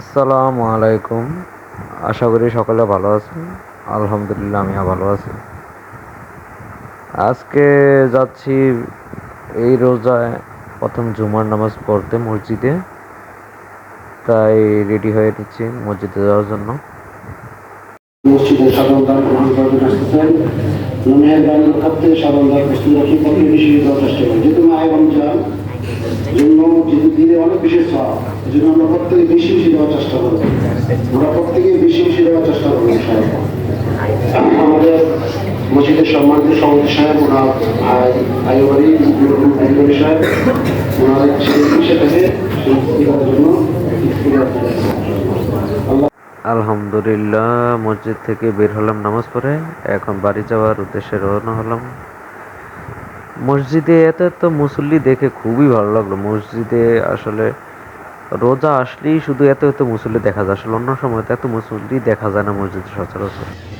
আসসালামু আলাইকুম। আশা করি সকলে ভালো আছেন। আলহামদুলিল্লাহ, আমিও ভালো আছি। আজকে যাচ্ছি এই রোজায় প্রথম জুমার নামাজ পড়তে মসজিদে। তাই রেডি হয়ে নিচ্ছি মসজিদে যাওয়ার জন্য। মায়ের রমজান জন্য অনেক বেশি সব এই জন্য আমরা প্রত্যেকে বেশি বেশি দেওয়ার চেষ্টা করব। আমরা প্রত্যেকে বেশি বেশি দেওয়ার চেষ্টা করব আমাদের মসজিদের সম্মানিত সাহেব, ওনার ভাই সাহেব ওনার আলহামদুলিল্লাহ, মসজিদ থেকে বের হলাম নামাজ পড়ে। এখন বাড়ি যাওয়ার উদ্দেশ্যে রওনা হলাম। মসজিদে এত এত মুসল্লি দেখে খুবই ভালো লাগল। মসজিদে আসলে রোজা আসলেই শুধু এত এত মুসল্লি দেখা যায়। আসলে অন্য সময় তো এত মুসল্লি দেখা যায় না মসজিদে সচরাচর।